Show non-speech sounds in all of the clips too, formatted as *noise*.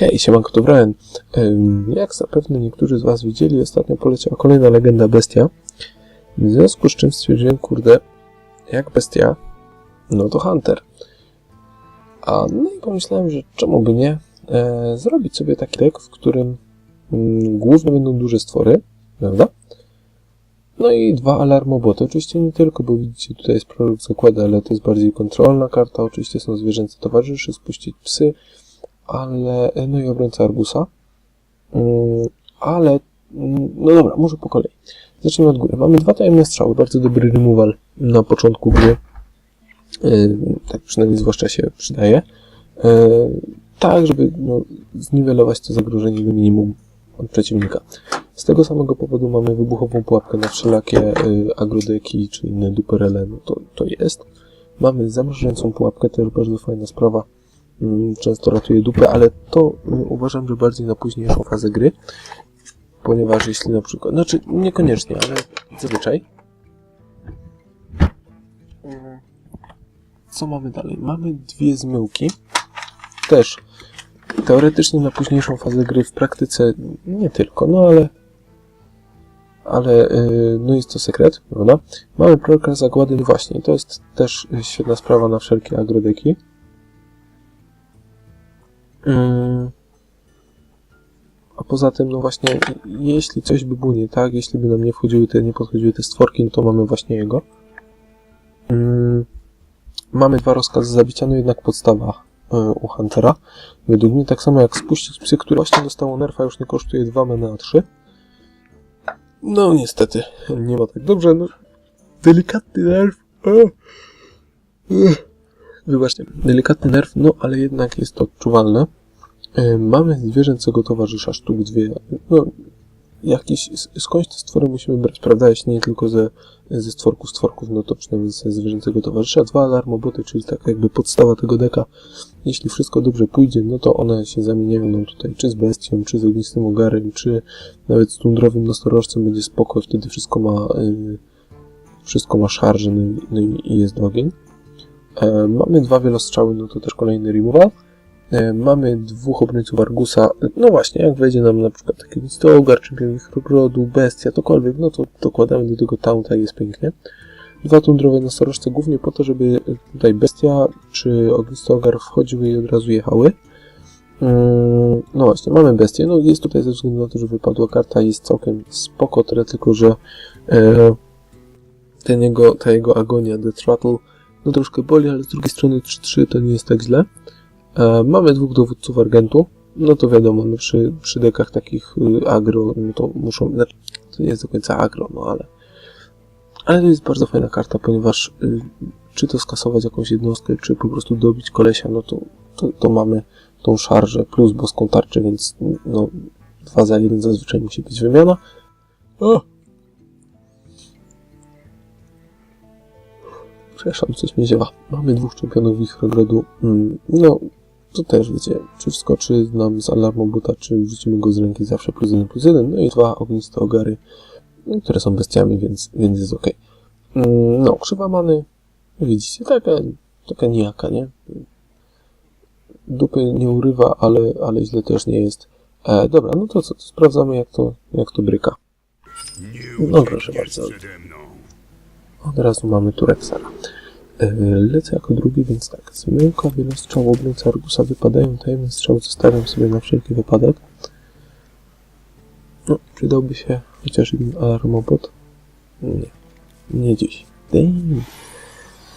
Hej, siemanko, to Brian. Jak zapewne niektórzy z Was widzieli, ostatnio poleciała kolejna legenda Bestia. W związku z czym stwierdziłem, kurde, jak Bestia, no to Hunter. A no i pomyślałem, że czemu by nie e, zrobić sobie taki deck, w którym mm, głównie będą duże stwory, prawda? No i dwa alarmoboty. Oczywiście nie tylko, bo widzicie, tutaj jest prorok zakłada, ale to jest bardziej kontrolna karta. Oczywiście są zwierzęce towarzyszy, spuścić psy, ale no i obrońca Argusa. Mm, Ale, mm, no dobra, może po kolei. Zacznijmy od góry. Mamy dwa tajemne strzały, bardzo dobry removal na początku gry. Yy, Tak przynajmniej zwłaszcza się przydaje. Yy, Tak, żeby no, zniwelować to zagrożenie do minimum od przeciwnika. Z tego samego powodu mamy wybuchową pułapkę na wszelakie agrodeki czy inne duperele, no to, to jest. Mamy zamrażającą pułapkę, też bardzo fajna sprawa często ratuje dupę, ale to mm, uważam, że bardziej na późniejszą fazę gry, ponieważ jeśli na przykład, znaczy niekoniecznie, ale zazwyczaj. Mm, Co mamy dalej? Mamy dwie zmyłki, też teoretycznie na późniejszą fazę gry, w praktyce nie tylko, no ale ale yy, no jest to sekret, prawda? Mamy prorka zagłady, no właśnie, to jest też świetna sprawa na wszelkie agrodeki. Mm. A poza tym, no właśnie, jeśli coś by było nie tak, jeśli by nam nie wchodziły te, nie podchodziły te stworki, no to mamy właśnie jego. Mm. Mamy dwa rozkazy zabicia, no jednak podstawa y, u Huntera. Według mnie tak samo jak spuścić psy, które właśnie dostało nerfa, już nie kosztuje 2 meny, a 3. No niestety, nie ma tak dobrze, no. Delikatny nerf. O. Ech. Wybaczcie, delikatny nerw, no ale jednak jest to odczuwalne. E, Mamy zwierzęcego towarzysza sztuk dwie. No, jakiś, skądś te stwory musimy brać, prawda? Jeśli nie tylko ze, ze stworków stworków, no to przynajmniej ze zwierzęcego towarzysza. Dwa alarmoboty, czyli tak jakby podstawa tego deka. Jeśli wszystko dobrze pójdzie, no to one się zamieniają nam tutaj czy z bestią, czy z ognistym ogarem, czy nawet z tundrowym nosorożcem będzie spoko, wtedy wszystko ma, y, wszystko ma szarże, no i, no i jest ogień. E, mamy dwa wielostrzały, no to też kolejny removal. E, mamy dwóch obrońców Argusa. No właśnie, jak wejdzie nam na przykład taki listogar, czempion Wichrogrodu, bestia, cokolwiek, no to dokładamy do tego taunta i jest pięknie. Dwa tundrowe nosorożce głównie po to, żeby tutaj bestia czy ognistogar wchodziły i od razu jechały. Mm, No właśnie, mamy bestię. No jest tutaj ze względu na to, że wypadła karta, jest całkiem spoko, tyle tylko, że e, ten jego, ta jego agonia, The Throttle, no troszkę boli, ale z drugiej strony 3-3 to nie jest tak źle. E, mamy dwóch dowódców Argentu, no to wiadomo, no przy, przy dekach takich y, agro, no to muszą, znaczy, to nie jest do końca agro, no ale ale to jest bardzo fajna karta, ponieważ y, czy to skasować jakąś jednostkę, czy po prostu dobić kolesia, no to, to, to mamy tą szarżę plus boską tarczę, więc no 2 za 1 zazwyczaj musi być wymiana. O! Przepraszam, coś mnie ziewa. Mamy dwóch czempionów Wichrogrodu. Mm, No, to też wiecie, czy wskoczy nam z alarmu buta, czy wrzucimy go z ręki zawsze plus jeden plus jeden. No i dwa ogniste ogary, które są bestiami, więc, więc jest ok. No, krzywa many, widzicie, taka, taka nijaka, nie? Dupy nie urywa, ale, ale źle też nie jest. E, dobra, no to co, to sprawdzamy jak to, jak to bryka. No proszę bardzo. Od razu mamy tu Rexera. E, Lecę jako drugi, więc tak. Zmyłka, wielostrzał, obrońca Argusa wypadają. Tajemny strzał zostawiam sobie na wszelki wypadek. No, przydałby się chociaż jeden alarmobot. Nie. Nie dziś. Damn.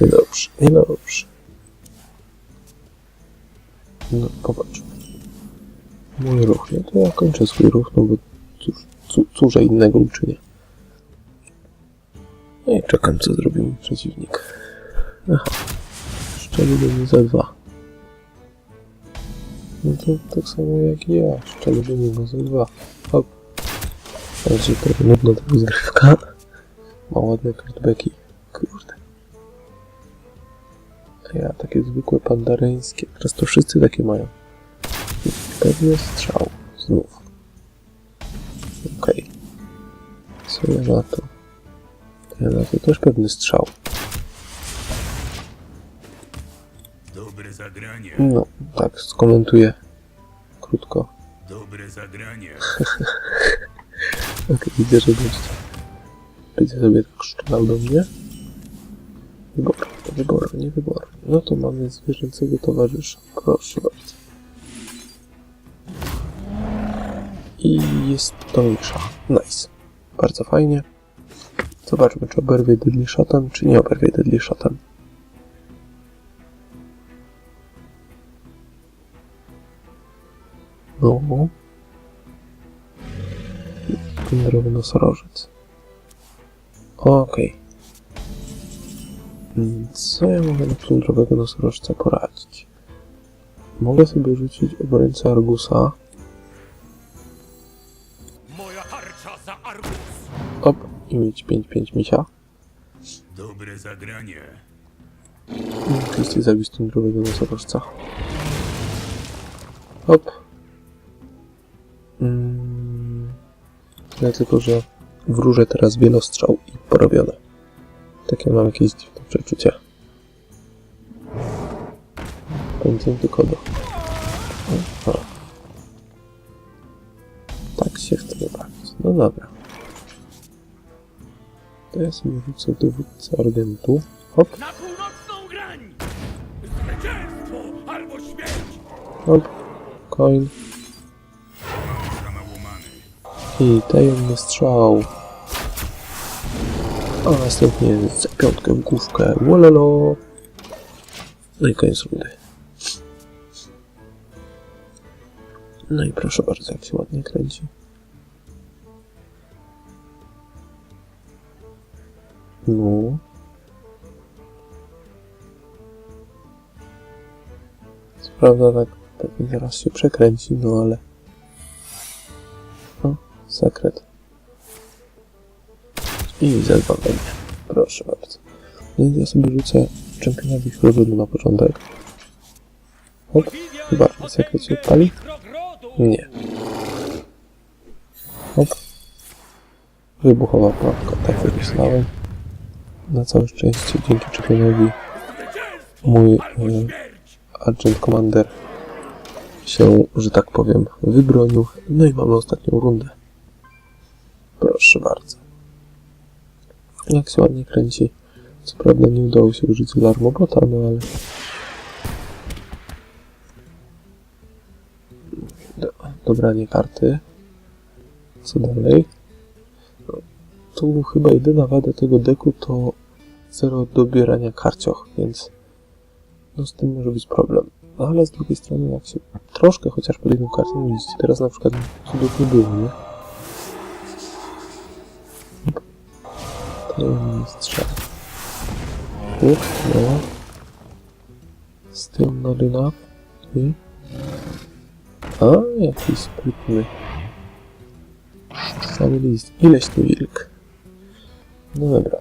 Niedobrze, niedobrze. No, popatrz. Mój ruch, no to ja kończę swój ruch, no bo cóż, cóż, cóż innego uczynię. No i czekam, co zrobi mój przeciwnik. Aha. Szczeli do mnie za dwa. No to tak samo jak ja. Szczeli do niego za dwa. Hop. Raczej trochę nudna ta rozgrywka. Ma ładne kartbeki. Kurde. A ja takie zwykłe pandareńskie. Teraz to wszyscy takie mają. Pewnie strzał. Znów. Okej. Co ja na to? Na to też pewny strzał. Dobre zagranie. No, tak, skomentuję krótko. Dobre zagranie. Okej, *laughs* widzę, że będzie, będzie sobie tak szczelał do mnie. Wybor, wybor, nie wybor. No to mamy zwierzęcego towarzysza. Proszę bardzo. I jest to mniejsza. Nice. Bardzo fajnie. Zobaczmy, czy oberwie Deadly Shotem, czy nie oberwie Deadly Shotem. No. Pomiarowy nosorożec. Okej. Mm, Co ja mogę na plundrowego nosorożca poradzić? Mogę sobie rzucić obrońcę Argusa. Mieć 5-5 misia. Dobre zagranie. I oczywiście zabić plundrowego nosorożca. Hop. Mm. Ja tylko, że wróżę teraz wielostrzał i porobione. Takie mam jakieś dziwne przeczucie. Pędzę tylko do... Aha. Tak się chce bawić. No dobra. To ja sobie rzucę dowódcę Argentu. Hop, Na północną grań! Zwycięstwo albo śmierć! hop. Coin. I tajemny strzał. A następnie za piątkę w główkę. Wololo. No i koniec rundy. No i proszę bardzo, jak się ładnie kręci. No. Co prawda tak pewnie zaraz się przekręci, no ale... O, sekret. I zadbanie. Proszę bardzo. Więc ja sobie rzucę czempiona wichrowodu na początek. Hop, chyba sekret się odpali? Nie. Hop. Wybuchowa pułapka, tak jak. Na całe szczęście dzięki czempionowi mój e! Agent Commander się, że tak powiem, wybronił. No i mamy ostatnią rundę. Proszę bardzo. Jak się ładnie kręci. Co prawda nie udało się użyć Larmobota, no ale... Do, dobranie karty. Co dalej? Tu chyba jedyna wada tego deku to zero dobierania karcioch, więc no z tym może być problem. No ale z drugiej strony, jak się troszkę chociaż pod jedną kartę nie widzicie, teraz na przykład cudów nie było, nie? Tajemny strzał. Uch, no. Z na rynach. I... A, jakiś sprytny. Cały list. Ileś tu wilk. No dobra.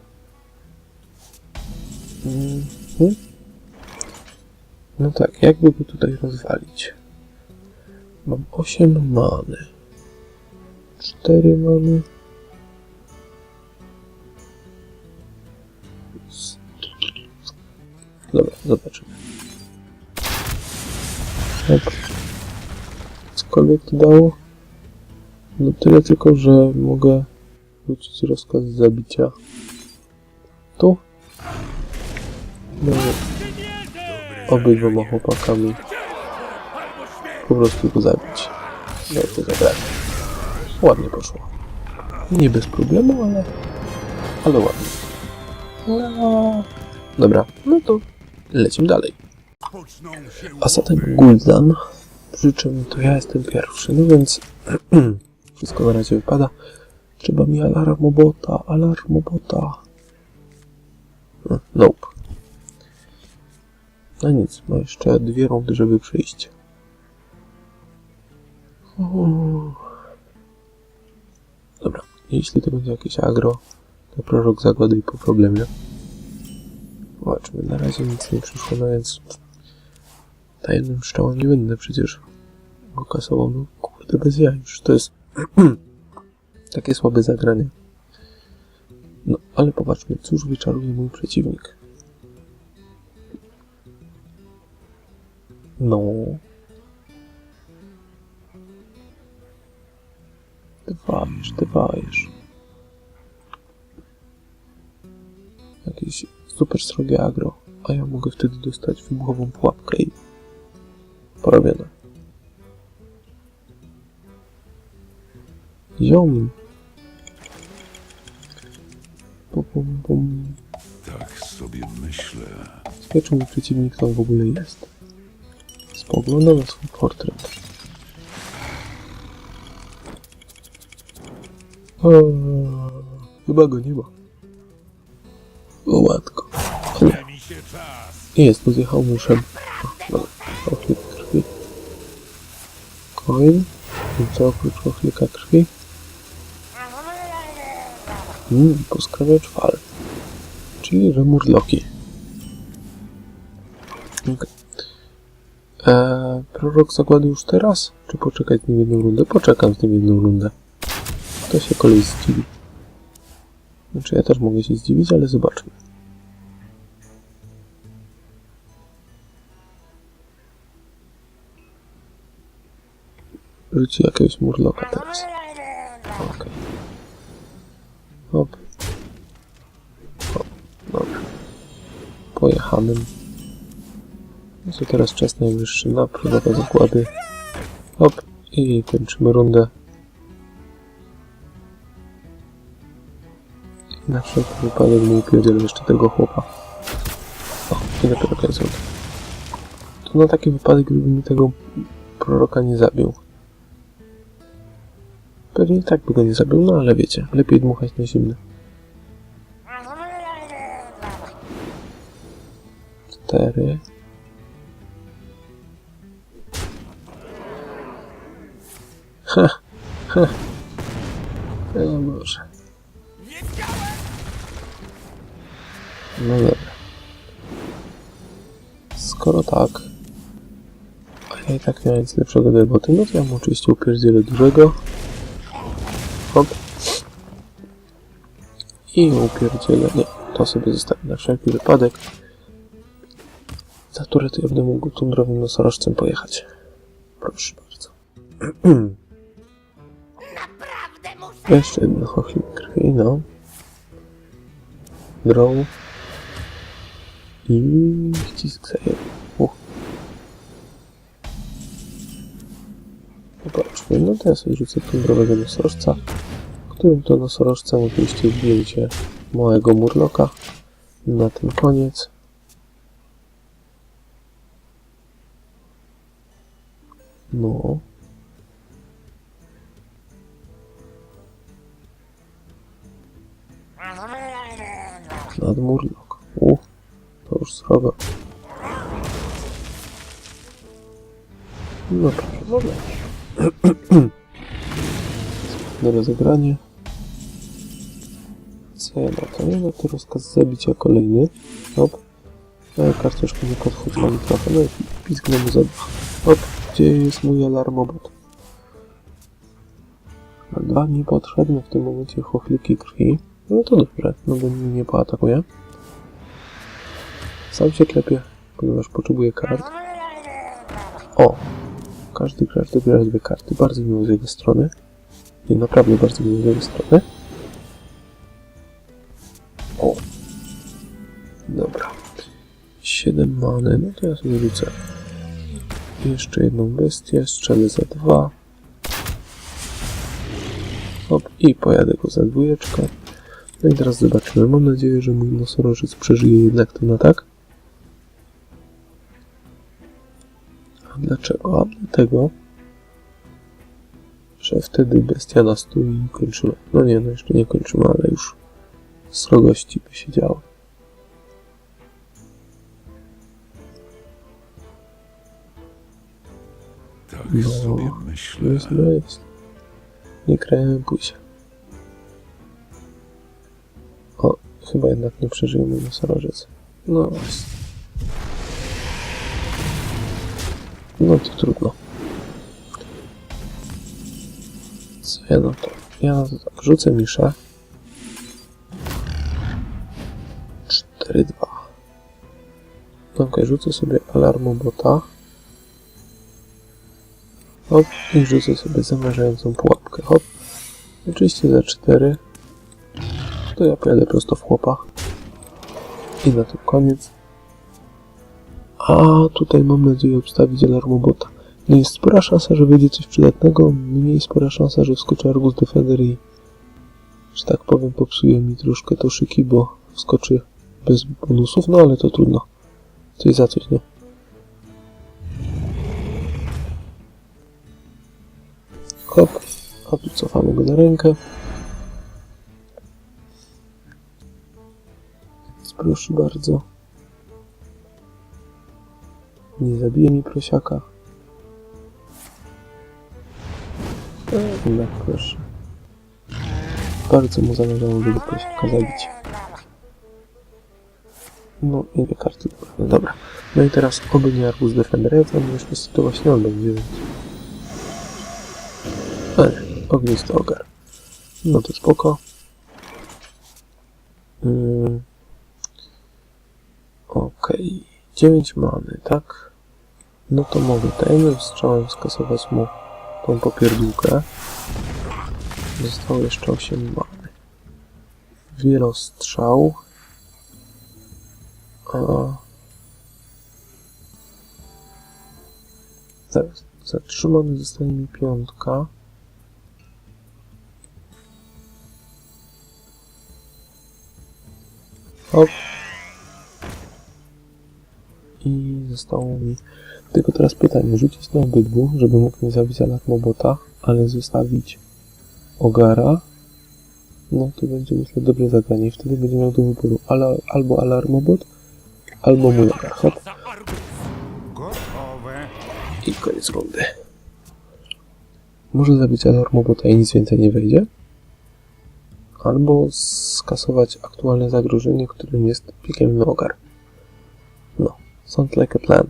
Mhm. No tak, jakby go tutaj rozwalić? Mam 8 many. 4 many. Dobra, zobaczymy. Hop. Cokolwiek to dało? No tyle tylko, że mogę wrócić rozkaz zabicia. Tu? No, obydwoma chłopakami po prostu go zabić. No to zabrać. Ładnie poszło. Nie bez problemu, ale... Ale ładnie. No. Dobra, no to lecimy dalej. A zatem. Gul'dan, przy czym to ja jestem pierwszy, no więc *clears throat* wszystko na razie wypada. Trzeba mi alarmobota, alarmobota. Hmm, Nope. No nic, ma jeszcze dwie rundy, żeby przyjść. Dobra, jeśli to będzie jakieś agro, to prorok zagłady i po problemie. Zobaczmy, na razie nic nie przyszło, no więc tajemnym strzałem nie będę przecież go kasował. No kurde, bez jaj już. To jest *clears throat* takie słabe zagranie. No, ale popatrzmy, cóż wyczaruje mój przeciwnik. No. Dwajesz, dwajesz. Jakieś super srogie agro, a ja mogę wtedy dostać wybuchową pułapkę i porobione. Ziom. Ciekawe, czy mój przeciwnik tam w ogóle jest. Spoglądam na swój portret. O, chyba go nie ma. O matko. O nie, jest, tu zjechał muszem. Dobra, ochlik krwi. Coin. I co oprócz ochlika krwi? Mmm, poskrawiacz fal. Czyli remurloki. Okej. Eee, prorok zagłady już teraz? Czy poczekać z nim jedną rundę? Poczekam z nim jedną rundę. To się kolej zdziwi. Znaczy ja też mogę się zdziwić, ale zobaczmy. Rzuci jakiegoś murloka teraz. Okej. Hop. Hop. Dobra. Pojechamy. To teraz czas najwyższy na próbę zakłady. Hop. I kończymy rundę. I na wszelki wypadek nie upierdzielę jeszcze tego chłopa. O, i dopiero końcą. To na taki wypadek, gdyby mi tego proroka nie zabił. Pewnie tak by go nie zabił, no ale wiecie, lepiej dmuchać na zimne. Cztery. Ha, ha. O Boże. No dobra. Skoro tak, a ja i tak nie mam nic lepszego do roboty, no to ja mu oczywiście upierdzielę dużego. Hop. I upierdzielę. Nie, to sobie zostawię na wszelki wypadek. Za które to ja będę mógł tundrowym nosorożcem pojechać. Proszę bardzo. *clears throat* Jeszcze jedno chochlik krwi, no. Draw. I ścisk zajęty. Uch. Zobaczmy, no sobie rzucę tundrowego nosorożca, którym to nosorożcem oczywiście zdjęcie małego murloka na ten koniec. No. Nad murlok. U, to już srogo. No proszę, ogóle. Na rozegranie. Co ja na to? Ja na to rozkaz zabicia kolejny. Hop. No, kartuszkę nie podchwytłam trochę. No i pizgnę mu za Hop. Gdzie jest mój alarmobot? A dwa niepotrzebne w tym momencie chochliki krwi. No to dobrze, no bo nie pooatakuje. Sam się klepię, ponieważ potrzebuję kart. O! Każdy gracz dobiera dwie karty. Bardzo miło z jego strony. Nie, naprawdę bardzo miło z jego strony. O! Dobra. 7 many, no to ja sobie rzucę. Jeszcze jedną bestię, strzelę za dwa. Hop, i pojadę go za dwójeczkę. No i teraz zobaczymy. Mam nadzieję, że mój nosorożec przeżyje jednak ten atak. A dlaczego? A dlatego, że wtedy bestia na stół i kończymy. No nie, no jeszcze nie kończymy, ale już srogości by się działo. Tak No. sobie myślę. Jest, no jest. Nie krępuj się. O, chyba jednak nie przeżyje mój nosorożec. No właśnie. No to trudno. Co ja na to? Ja na to tak rzucę miszę. 4-2. Ok, rzucę sobie alarmobota. Hop, i rzucę sobie zamierzającą pułapkę. Hop. Oczywiście za 4. To ja pojadę prosto w chłopa. I na tym koniec. A tutaj mam nadzieję obstawić alarmobota. No jest spora szansa, że wyjdzie coś przydatnego, mniej spora szansa, że wskoczy Argus Defender i że tak powiem popsuje mi troszkę to szyki, bo wskoczy bez bonusów, no ale to trudno. Coś za coś, nie? Hop, a tu cofamy go na rękę. Proszę bardzo. Nie zabije mi prosiaka. Jednak proszę. Bardzo mu zależało, żeby prosiaka zabić. No i dwie karty dobra. No i teraz oby nie Arbus Defender, ja tam już właśnie on będzie, więc... Ale, ognisty ogar. No to spoko. Ym. Okej, 9 many, tak? No to mogę tajnym strzałem skasować mu tą popierdółkę. Zostało jeszcze 8 many. Wielostrzał. A... Zaraz, zatrzymany zostanie mi piątka. Hop. I zostało mi... Tylko teraz pytanie, rzucić na obydwu, żeby mógł mi zabić alarmobota, ale zostawić Ogara. No to będzie myślę dobre zagranie. Wtedy będzie miał do wyboru ala, albo alarmobot, albo mój ogar. Hop. I koniec rundy. Może zabić alarmobota i nic więcej nie wejdzie. Albo skasować aktualne zagrożenie, którym jest piekielny ogar. Sounds like a plan.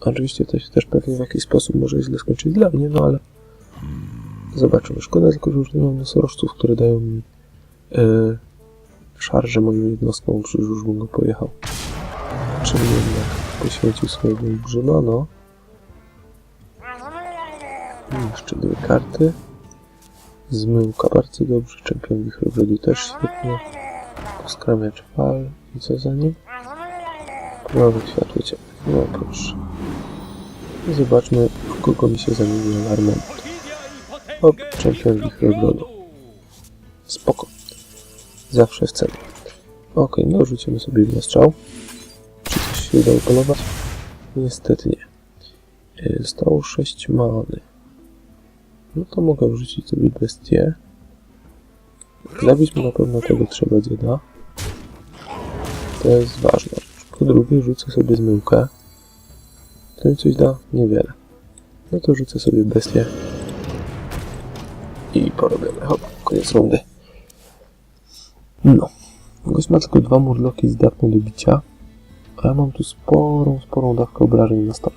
Oczywiście to się też pewnie w jakiś sposób może źle skończyć dla mnie, no ale zobaczymy. Szkoda tylko, że już nie mam nosorożców, które dają mi yy, szarże moją jednostką, czy już bym go pojechał. Czyli jednak poświęcił swojego olbrzyma, no. I Jeszcze dwie karty. Zmyłka bardzo dobrze, czempion wichrogrodu też świetnie. Poskramiacz fal i co za nim? Prawo światło ciemne. No proszę. I zobaczmy, w kogo mi się zamieni alarmem. Hop, czempion wichrogrodu. Spoko. Zawsze w celu. Okej, no rzucimy sobie w strzał. Czy coś się udało polować? Niestety nie. Yy, Zostało 6 many. No to mogę wrzucić sobie bestię. Zabić mu na pewno tego trzeba dzieda. To jest ważna rzecz. Po drugie rzucę sobie zmyłkę. To mi coś da? Niewiele. No to rzucę sobie bestię. I porobione. Hop, koniec rundy. No. Tylko dwa murloki zdatne do bicia. A ja mam tu sporą, sporą dawkę obrażeń na stole.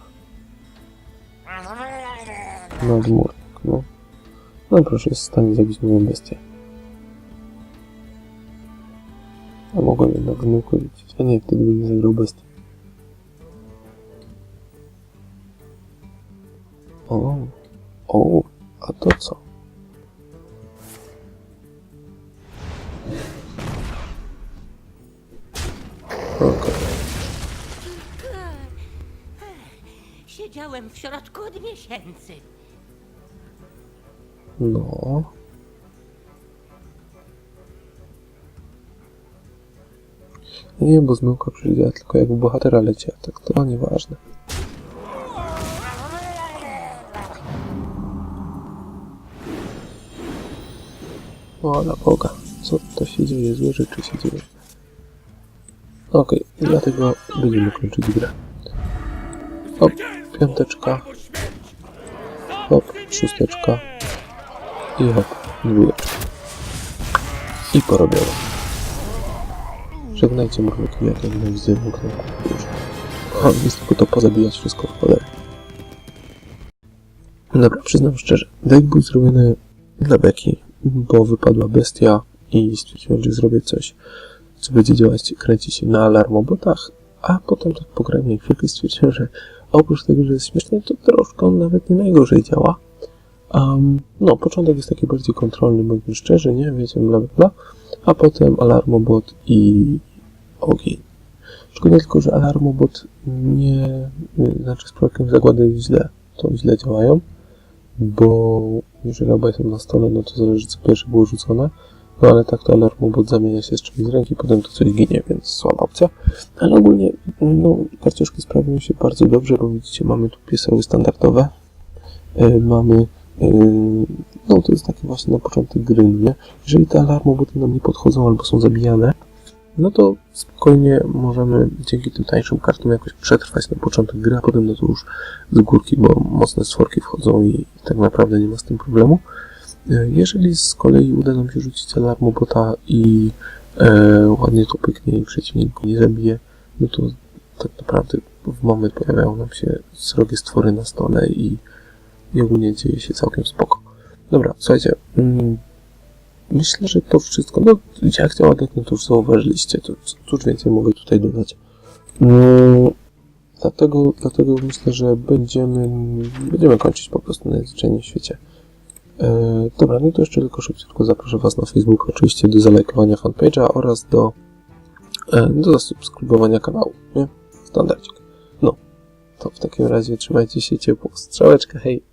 Nadmurnik, no. No proszę, jest w stanie zabić moją bestię. A mogłem jednak rzucić. A nie, wtedy bym nie zagrał bestii. O, o, a to co? Siedziałem w środku od miesięcy. No. Nie, bo zmyłka przyjdzie tylko jak bohatera leci, tak to nieważne. O, na Boga. Co to się dzieje? Złe rzeczy się dzieją. Okej, dlatego będziemy kończyć grę. Hop, piąteczka. Hop, szósteczka. I hop, dwójeczka. I porobione. Żegnajcie jak ja nienawidzę murloków. Już. A, jest tylko to pozabijać wszystko w cholerę. Dobra, przyznam szczerze, deck był zrobiony dla beki, bo wypadła bestia i stwierdziłem, że zrobię coś, co będzie działać, kręci się na alarmobotach, a potem tak pograłem chwilkę i stwierdziłem, że oprócz tego, że jest śmieszny, to troszkę on nawet nie najgorzej działa. Um, no, początek jest taki bardziej kontrolny, bądźmy szczerzy, nie? Wiecie, bla, bla, bla. A potem Alarmobot i ogień. Szkoda tylko, że Alarmobot nie... Znaczy z projektem zagłady źle, to źle działają, bo jeżeli obaj są na stole, no to zależy co pierwsze było rzucone. No ale tak to Alarmobot zamienia się z czymś z ręki, potem to coś ginie, więc słaba opcja. Ale ogólnie, no, karciuszki sprawują się bardzo dobrze, bo widzicie, mamy tu pieseły standardowe. E, mamy Yy, No to jest taki właśnie na początek gry, nie? Jeżeli te alarmoboty nam nie podchodzą albo są zabijane, no to spokojnie możemy dzięki tym tańszym kartom jakoś przetrwać na początek gry, a potem no to już z górki, bo mocne stworki wchodzą i tak naprawdę nie ma z tym problemu. Yy, Jeżeli z kolei uda nam się rzucić alarmobota i e, ładnie to pyknie i przeciwnik go nie zabije, no to tak naprawdę w moment pojawiają nam się srogie stwory na stole i i ogólnie dzieje się całkiem spoko. Dobra, słuchajcie, mm, myślę, że to wszystko, no jak deck, no to już zauważyliście, to cóż więcej mogę tutaj dodać. Mm, dlatego, dlatego myślę, że będziemy, będziemy kończyć po prostu na w świecie. E, dobra, no to jeszcze tylko szybciutko zaproszę Was na Facebook, oczywiście do zalajkowania fanpage'a oraz do, e, do zasubskrybowania kanału, nie? Standardzik. No, to w takim razie trzymajcie się ciepło. Strzałeczka, hej!